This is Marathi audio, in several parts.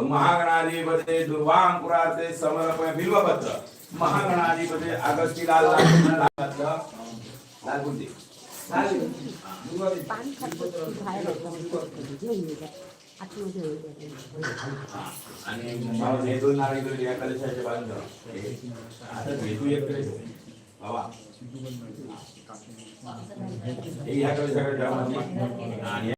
महागणाधिपते दुर्वांकुराते समर्पय बिल्वपत्र. महागणाधिपते अगस्तीला लाल लालकुंडी पाणी आणि भाऊ हे दोन नारळ इकडे या आता भेटू एककडे बाबा हे या कलशाकडे ठेवा म्हणजे. आणि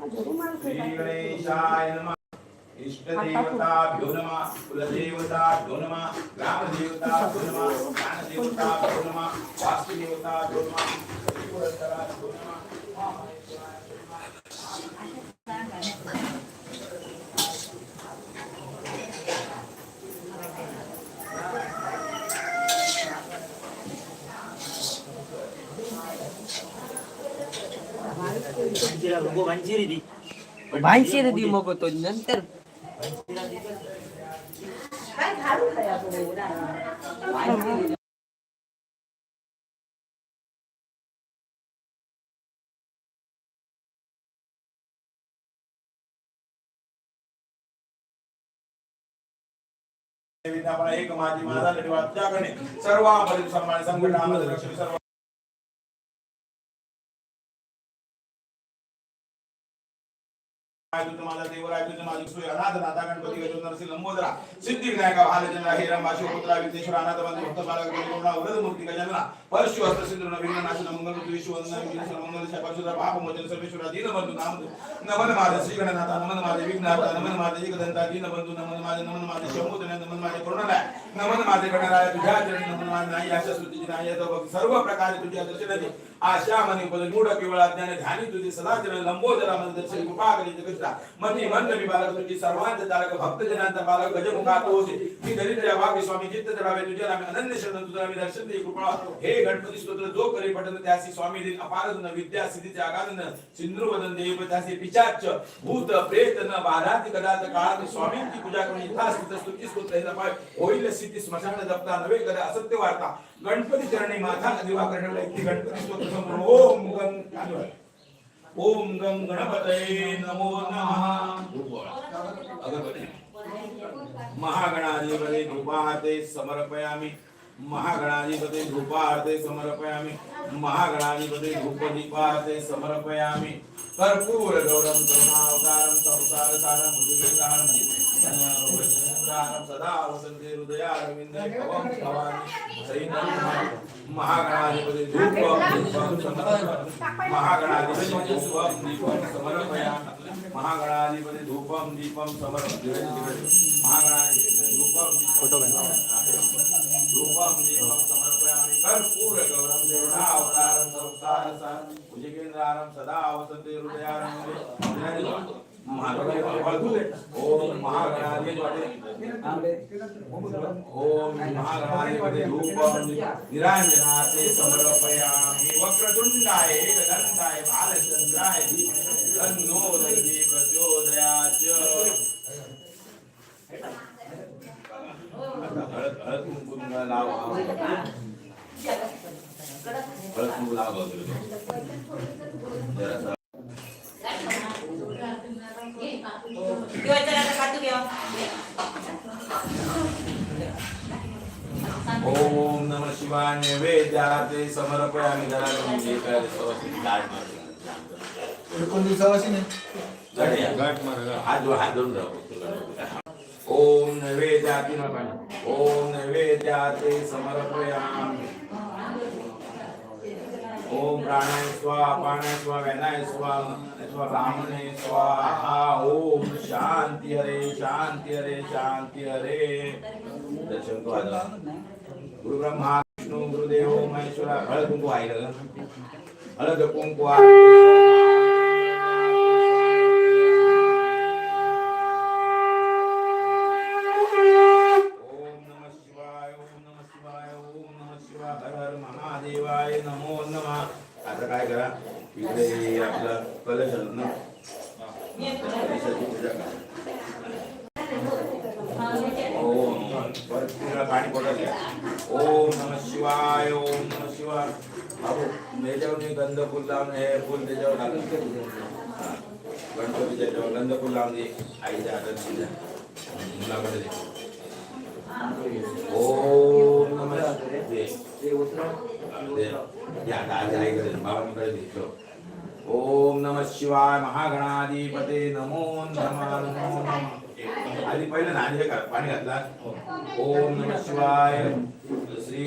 या कलशाकडे नमः। इष्टदेवताभ्यो नमः कुलदेवताभ्यो नमः ग्रामदेवताभ्यो नमः नमः वास्तुदेवताभ्यो नमः नमः। भांशीर दी मग तो नंतर एक माझी माझा लढवा तुझ्याकडे सन्मान संकटामध्ये सर्व माझा देवराय तुझं माझी अनाथ नाथा गणपती गजो नरसिंह लंबोदरा सिद्धी विनायका भालचंद्र शिवपुत्रा अनाथ बंधू भक्त बालक वरद मूर्ती गजानना परशु हस्त नवीन नाशन मंगल विश्व पाप मोचन सर्वेश्वर दीन नाम नमन माझे श्री गणनाथा नमन माझे विघ्नहर्ता नमन माझे एकदंता दीन बंधु नमन माझे नमन माझे शंभूतन नमन माझे करुणालय। नमन माझे गणराय तुझ्या चरणी नमन माझे नाही आशा स्तुतीची नाही सर्व प्रकारे तुझ्या दर्शनाची आशा मनी पद मूढ केवळ अज्ञान ध्यानी तुझे सदा चरण लंबोदरा मन दर्शन कृपा करी जगता मती मंद मी बालक तुझी सर्वांत तारक भक्त जनांचा बालक गजमुखात होते. मी दरिद्र भाग्य स्वामी चित्त चढावे तुझ्या नामे अनन्य शरण तुझा मी दर्शन दे कृपा हे गणपती स्तोत्र जो करे पठन त्यासी स्वामी दिन अपार धन विद्या सिद्धीचे आगाधन सिंधू वदन देव त्यासी पिचाच भूत प्रेत न बाधाती कदात काळात स्वामींची पूजा करून यथास्थित स्तुती स्तोत्र हे पाय होईल सिद्धी स्मशान जपता नवे कदा असत्य वार्ता. गणपती चरणी माथा दिवा करण्याला की गणपती स्तोत्र समोर ओम गं ओम गं गणपतये नमो नमः. अगरबत्ती. महागणाधिपते धूपार्थे समर्पयामि. महागणाधिपते धूपार्थे समर्पयामि. महागणाधिपते धूपदीपार्थे समर्पयामि. कर्पूर गौरम करुणावतारम संसार सारम भुजगेन्द्रारम सदा वसन्ते हृदयारविन्दे भवं भवानि सैन्यं महागणाधिपते समर्पयामि. समर्पयामि धूपम दीपम समर्पयामि. महागणाधिपती धूपम फोटो धूपम दीपम कर्पूर गौरम देवनावतारम संसार सार भुजगेन्द्रारम सदा वसन्ते हृदयारविन्दे ओम महागणाधिपते ओम महागणाधिपते धूपम निरांजनाते समर्पयामि वक्रतुंडाय एकदंताय बालचंद्राय तन्नो दैवी प्रचोदयाच हळद हळद कुंकुम लावा हळद कुंकू लावा जरासा ओम नम शिवाय नैवेद्याते समर्पयामि जरा तुम्ही काय व्यवस्थित लाट मारून एकोणतीस वाशी नाही गाठ गाठ मार हात जोड हात धरून राहा ओम नैवेद्याति नमः ओम नैवेद्याते समर्पयामि ओम प्राणाय स्वाहा अपानाय स्वाहा व्यानाय स्वाहा स्वाहा ब्राह्मणे स्वाहा ओम शांती हरे शांती हरे शांती हरे दर्शन तो आता गुरु ब्रह्मा विष्णू गुरुदेव महेश्वर हळद कुंकू आहे का हळद कुंकू आहे ओम नमः शिवाय ओम नमः शिवाय महादेवाय नमो नमः. आता काय करा? इकडे आपलं कलश आहे ना? कलशाची पूजा करा ओम परत पाणी पडत घ्या ओम नम शिवाय ओम नम शिवाय. बाबू याच्यावर मी गंध फुल लावून हे फुल त्याच्यावर घालून गणपती त्याच्यावर गंध फुल लावून दे आईच्या हातात दिल्या मुलाकडे दे. ओम नम ओम नम शिवाय महागणाधिपते नमो नमो नमः. आधी पहिलं ना आधी पाणी घातला ओम नम शिवाय. श्री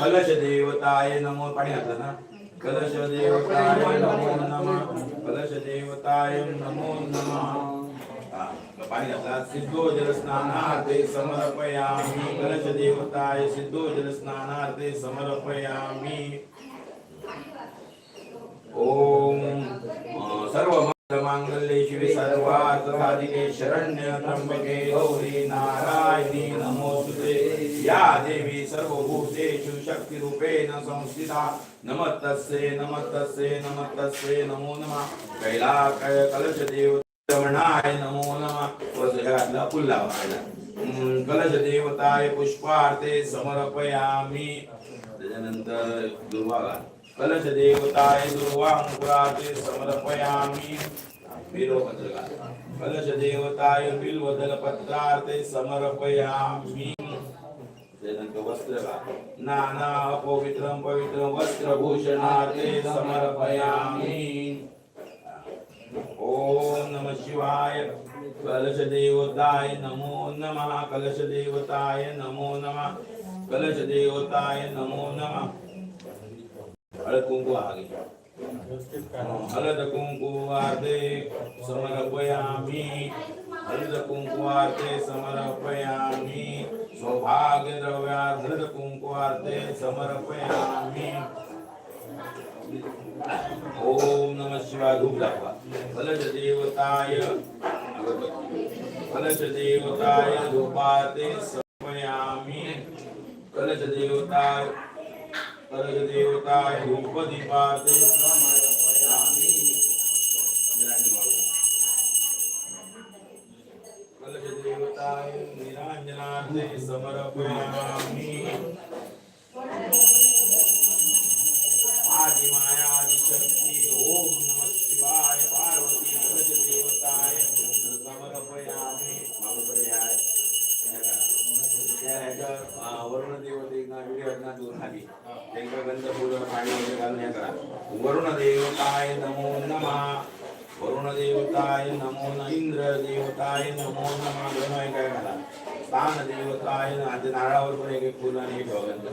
कलश देवताय नमो. पाणी घातलं ना कलश देवताय नमो नमः. कलश देवताय नमो नमः. सिद्धो कलश देवताय सिद्धो ओम सर्व शिवे सर्वार्थसाधिके शरण्य त्र्यंबके गौरी नारायणी नमोस्तुते. या देवी सर्वभूतेषु शक्तिरूपेण संस्थिता. नमस्तस्ये नमस्तस्ये नमस्तस्ये नमो नमः कैला कै- कलश देव रमणाय नमो नमः. वज्रातला पुल्ला वाहिला. कलश देवताय पुष्पार्थे समर्पयामी. त्याच्यानंतर दुर्वाला. कलश देवताय दुर्वांकुरार्थे समर्पयामी. बिलोपत्रका कलश देवताय बिल्वदल पत्रार्थे समर्पयामी. त्यानंतर वस्त्र नाना पवित्रं पवित्रं वस्त्रभूषणार्थे समर्पयामी. ओम नम शिवाय कलश देवताय नमो नमः कलश देवताय नमो नमः कलश देवताय नमो नमः। हळद कुंकू आगे। हळद कुंकुवार्थे समर्पयामी। हळद कुंकुवार्थे समर्पयामी। सौभाग्य द्रव्यात हळद कुंकुवार्थे समर्पयामी। ओम नम शिवाय धूप दाखवा कलश देवताय अगरबत्ती देवताय धूपाते समयामी. कलश देवताय कलश देवताय धूप दीपाते समर्पयामी. निरांजन देवताय निरांजनाते समर्पयामी. खाली. त्यांच्या गंध फुलं पाणी वगैरे घालून हे करा. वरुण देवताय नमो नमः. वरुण देवताय नमो. न इंद्र देवताय नमो नमः. दोन आहे काय घाला स्थान देवताय नारळावर पण एक एक फुल आणि एक गंध.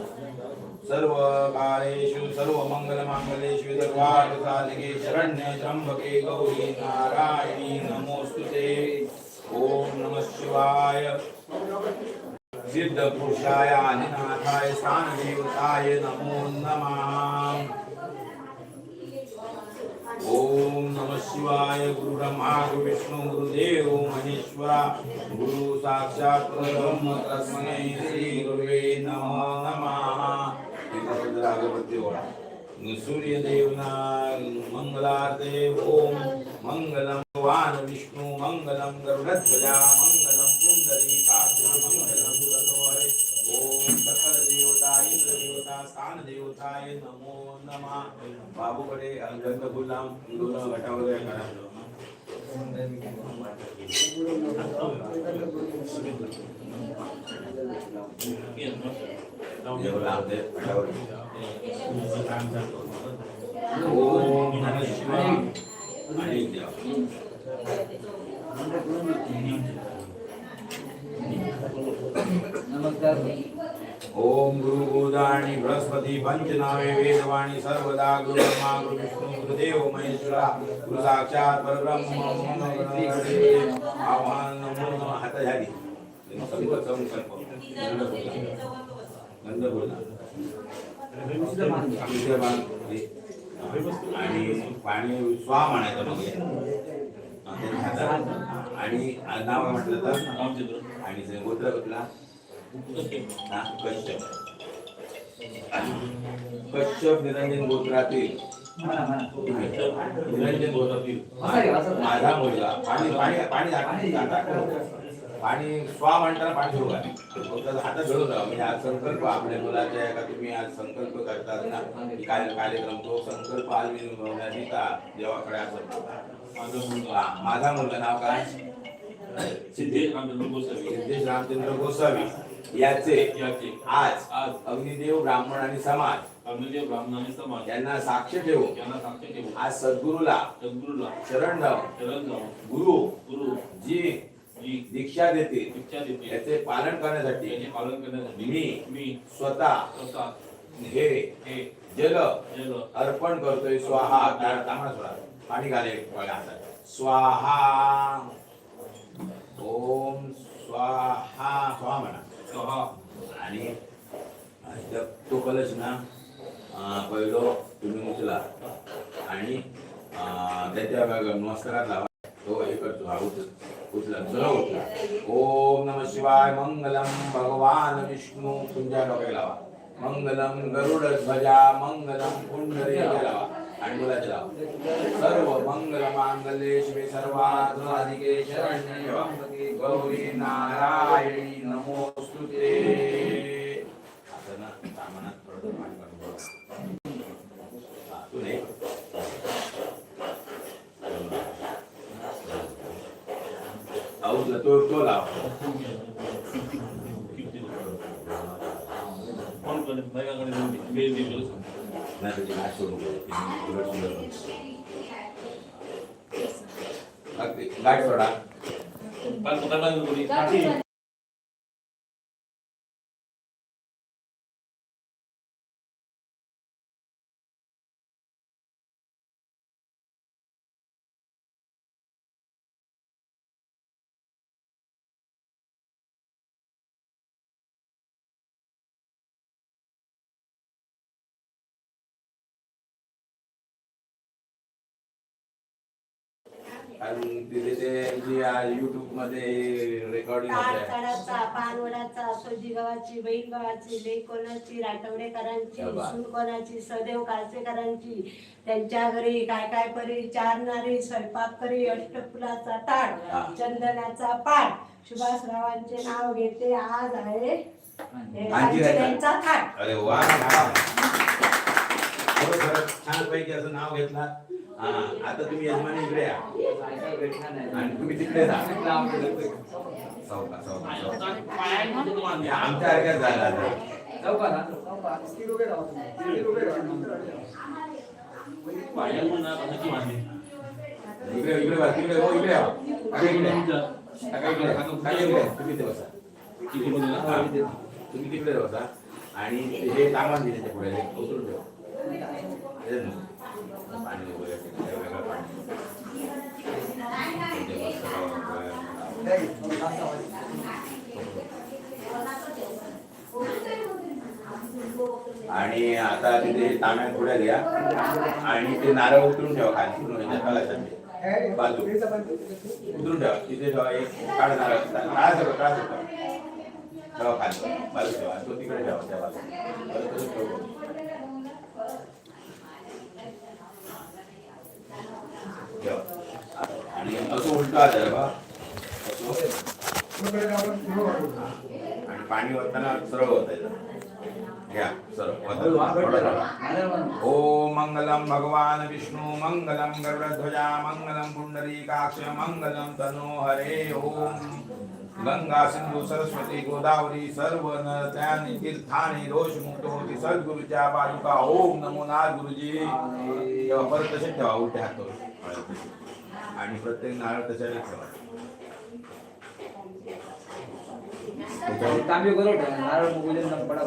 सर्व कालेषु सर्व मंगल मांगलेषु सर्वार्थ साधिके शरण्य त्र्यंबके गौरी नारायणी नमोस्तुते. ओम नमः शिवाय. सिद्धपुरुषाय आदिनाथाय स्थान नमो नमः। ओम नमः शिवाय गुरु ब्रह्मा गुरु विष्णु गुरुदेव महेश्वरा। गुरु साक्षात ब्रह्म तस्मै श्री गुरुवे नमो नमः। इथे अगरबत्ती ओढा सूर्यदेवना मंगलार्थे ओम मंगलम भगवान विष्णु मंगलम गरुडध्वजा मंगलम स्थान देवताय नमो नमः. बाबूकडे गंध गुलाम दोन घटावर करा. देव लावते ओम गुरु गोदाणी बृहस्पती पंचनामे वेदवाणी सर्वदा गुरु ब्रह्मा गुरु विष्णु गुरुदेव महेश्वरा गुरु साक्षात परब्रह्म मम गणपती आवाहन नमो नमः हात झाली संकल्प संकल्प नंद बोला आणि पाणी स्वा म्हणायचं मग आणि नाव म्हटलं तर आणि गोत्र कुठला कश्यप कश्यप निरंजन गोत्रातील निरंजन गोत्रातील माझा मुलगा पाणी पाणी पाणी पाणी स्वा म्हणताना पाणी सुरू आहे हातात धरून राहा म्हणजे आज संकल्प आपल्या मुलाच्या का तुम्ही आज संकल्प करतात ना काय कार्यक्रम तो संकल्प आज मी निभवण्याची का देवाकडे असं माझा मुलगा नाव काय? सिद्धेश रामचंद्र गोसावी. सिद्धेश रामचंद्र गोसावी. याचे याचे. आज आज. अग्निदेव ब्राह्मण आणि समाज अग्निदेव ब्राह्मणाने समाज. यांना साक्ष ठेवून यांना साक्ष ठेवून आज सद्गुरूला सद्गुरूला शरण जाऊन शरण जाऊन गुरु गुरु जी जी दीक्षा देते दीक्षा देते याचे पालन करण्यासाठी याचे पालन करण्यासाठी मी मी स्वतः स्वतः हे हे जल जल अर्पण करतोय. स्वाहा तांबडा सोडा पाणी घाले बघा स्वाहा. ओम स्वाहा स्वाहा म्हणा. आणि तो कलश ना पहिलो तुम्ही उचला. आणि त्याच्या बघा नमस्कारात लावा. तो हे करतो हा उचला. चला उचला. ओम नम शिवाय मंगलम. भगवान विष्णू तुमच्या डोक्याला लावा. मंगलम गरुड ध्वजा मंगलम पुंडरे लावा. आणि मुलाचे लावा. सर्व मंगल मांगल्ये शिवे सर्वाधिके शरण्ये त्र्यंबके गौरी नारायणी नमो Lagi, ಅದನ್ನು ಸಾಮಾನ್ಯ ಪ್ರೊಡಕ್ಟ್ ಮಾಡಿಕೊಂಡು आणि तिथे ते युट्यूबमध्ये रेकॉर्डिंग पानवडाचा सोजी गावाची बैल गावाची लेक कोणाची राठवडेकरांची. सून कोणाची सदैव काळसेकरांची त्यांच्या घरी काय काय परी चारणारी स्वयंपाक करी अष्टफुलाचा. ताट चंदनाचा पाठ सुभाषरावांचे नाव घेते आज आहे. त्यांचा थाट अरे वा. खरोखरच छानपैकी असं नाव घेतला हा आता तुम्ही यजमान इकडे या. आणि तुम्ही तिकडे जा. चौका चौका चौका. आमच्या अर्घ्यात झाला इकडे इकडे बस इकडे हो इकडे या. इकडे. इकडे. इकडे. तुम्ही ते बसा. किती तुम्ही तिकडे बसा. आणि हे सामान दिले त्याच्या पुढे. हे उचलून ठेवा. आणि आता तिथे तांब्या थोड्या घ्या. आणि ते नारळ उतरून ठेवा खाली. पूर्ण ह्याच्या बाजू. उतरून ठेवा. तिथे ठेवा एक काळ नारळ त्रास होतो त्रास होतो ठेवा. खाली. बाजू ठेवा. तो तिकडे ठेवा त्या बाजू ठेवा. आणि असं उलटा आहे बा आणि पाणी वरताना सरळ होत घ्या सरळ वरताना. ओम मंगलम भगवान विष्णू मंगलम गरुडध्वजा मंगलम पुंडरीकाक्ष मंगलम तनो हरे ओम. गंगा सिंधू सरस्वती गोदावरी सर्व नद्यांनी तीर्थाने दोषमुक्त होती सद्गुरूच्या बाजूका ओम नमो नाथ गुरुजी परत तसे ठेवा हात आणि प्रत्येक नारळ तशाने ठेवा. तांबे नारळ मुगले पडा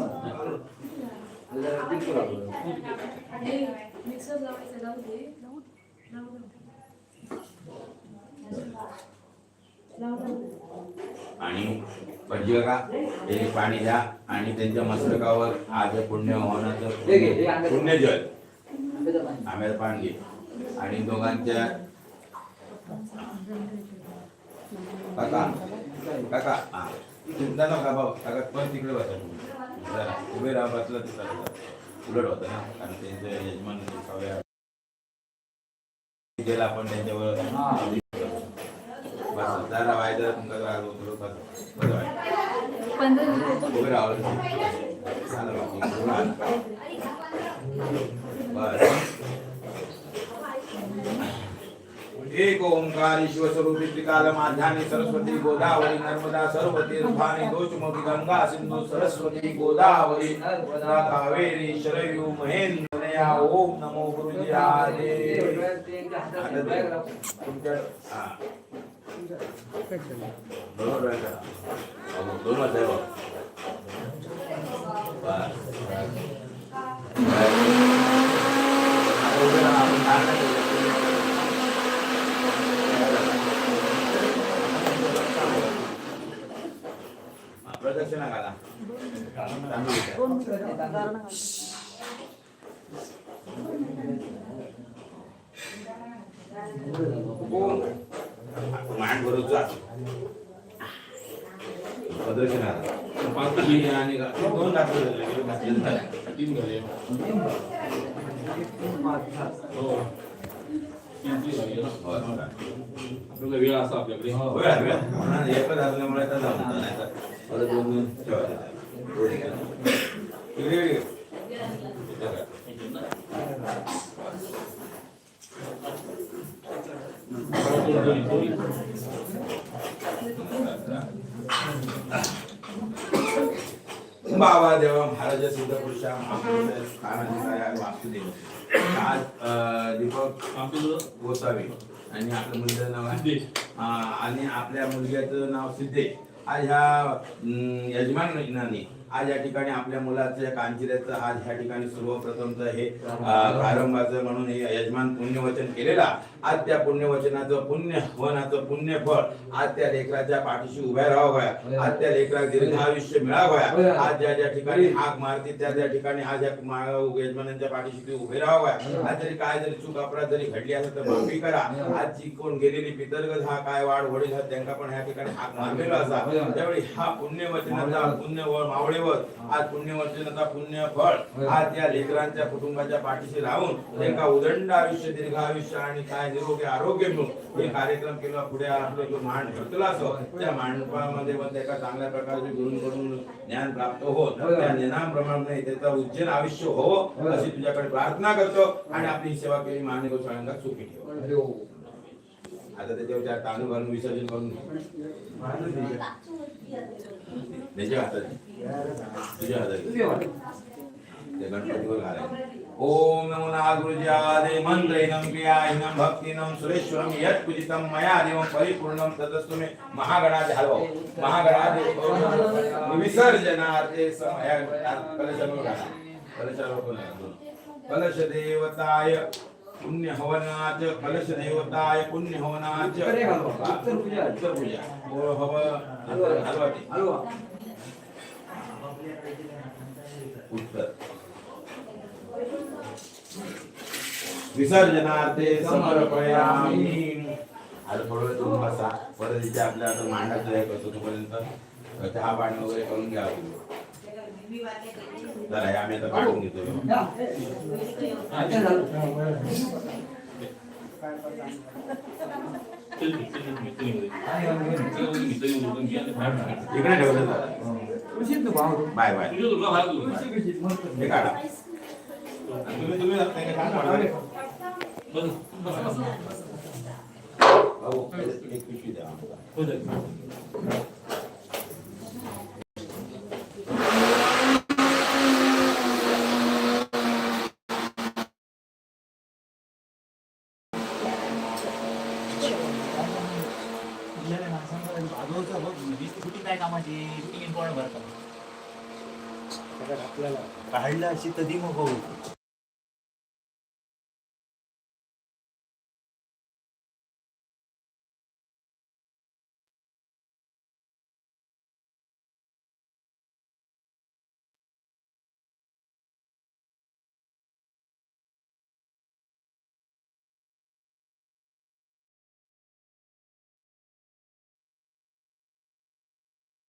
बिलकुल आणि भटजी का हे पाणी द्या आणि त्यांच्या मस्तकावर आज हे पुण्य होण्याचं घे, अंगात- पुण्यजल आम्हाला पाणी. घे. आणि दोघांच्या काका काका. हा. चिंता नका भाऊ अगं पण तिकडे बसा. तुम्ही. जरा उभे राहा बसलं चालतं. उलट होतं ना? कारण त्यांचे यजमान सवय गेला आपण त्यांच्यावर. बस. जरा वायदा तुमका जरा उतरू बस. बरं वाटतं. पंधरा दिवस उभे राहावं. बस. एक ओंकार ईश्वर स्वरूपी त्रिकाल माध्यानी सरस्वती गोदावरी नर्मदा सर्व रूपानी दोषमुखी गंगा सिंधू सरस्वती गोदावरी नर्मदा कावेरी शरयू महेंद्रया ओम नमो गुरुजी आदे दोन वाजता आहे बघ. बस. आता उभे राहा, आपण काय नाही करू. प्रदक्षिणा घाला तांदूळ घ्या. ओम. मान भरून जा प्रदक्षिणा घाला. पाच तीन आणि घा- दोन घातले. तीन हो हो, हो. आपल्याला वेळ असा आपल्याकडे होय. म्हणून एकच असल्यामुळे इथे काय? बाबा देवा महाराज सिद्ध पुरुषा वासुदेव आज अं, दीपक आपलं गोसावी आणि आपल्या मुलीचं नाव आहे सिद्धेश. आणि आपल्या मुलग्याचं नाव सिद्धे आज ह्या यजमान यजमानाने आज या ठिकाणी आपल्या मुलाचं कांचिऱ्याचं आज ह्या ठिकाणी सर्वप्रथमचं हे प्रारंभाचं म्हणून हे यजमान पुण्यवचन केलेला आज त्या पुण्यवचनाचं पुण्य वनाचं पुण्य फळ आज त्या लेकराच्या पाठीशी उभ्या राहावया आज त्या लेकराला दीर्घायुष्य मिळावया आज ज्या ज्या ठिकाणी हाक मारते त्या त्या ठिकाणी आज यजमानांच्या पाठीशी ते उभे राहावया आज जरी काय जरी चूक अपराध जरी घडली असेल तर माफी करा. आज जी कोण गेलेली पितरगत हा काय वाढ वडील हा त्यांना पण ह्या ठिकाणी हाक मारलेला असा. त्यावेळी हा पुण्यवचनाचा पुण्य व मावळेवर आज पुण्यवचनाचा पुण्य फळ आज या लेकरांच्या कुटुंबाच्या पाठीशी राहून त्यांना उदंड आयुष्य दीर्घ आयुष्य आणि काय निरोगी आरोग्य मिळून हे कार्यक्रम केला पुढे आपलं जो मान ठरतला असो त्या मांडपामध्ये पण त्याला चांगल्या प्रकारचे गुरुंकडून ज्ञान प्राप्त होत. त्या ज्ञानाप्रमाणे त्याचं उज्जैन आयुष्य हो अशी तुझ्याकडे प्रार्थना करतो आणि आपली सेवा केली मान्य गोसाळ्यांना सुखी ठेव. आता त्याच्यावर घालून विसर्जन करून. त्याच्या हातात तुझ्या हातात ते गणपतीवर घालायचं. ओम नमो नागुरुजादे मंत्रैनं क्रियाहिनं भक्तिनं सुरेश्वरं यत् पूजितं मया देवं परिपूर्णं तदस्तु मे महागणादि हलव महागणादि विसर्जनार्थे समय. कलश देवताय पुण्य हवनाच कलश देवताय पुण्य हवनाच उत्तर घालवा. उत्तर पूजा. उत्तर पूजा ओ हव हलवा ते. उत्तर विसर्जनार्थे समर्पयामी आता थोडं वेळ तुम्ही बसा परत इथे आपल्या आता मांडाचं हे करतो तोपर्यंत चहा पाणी वगैरे करून घ्या हे आम्ही आता पाठवून घेतो चल, चल, चल. चल. इकडे ठेवलं. Bye bye. हे काढा काढलं अशी कधी मग होऊ.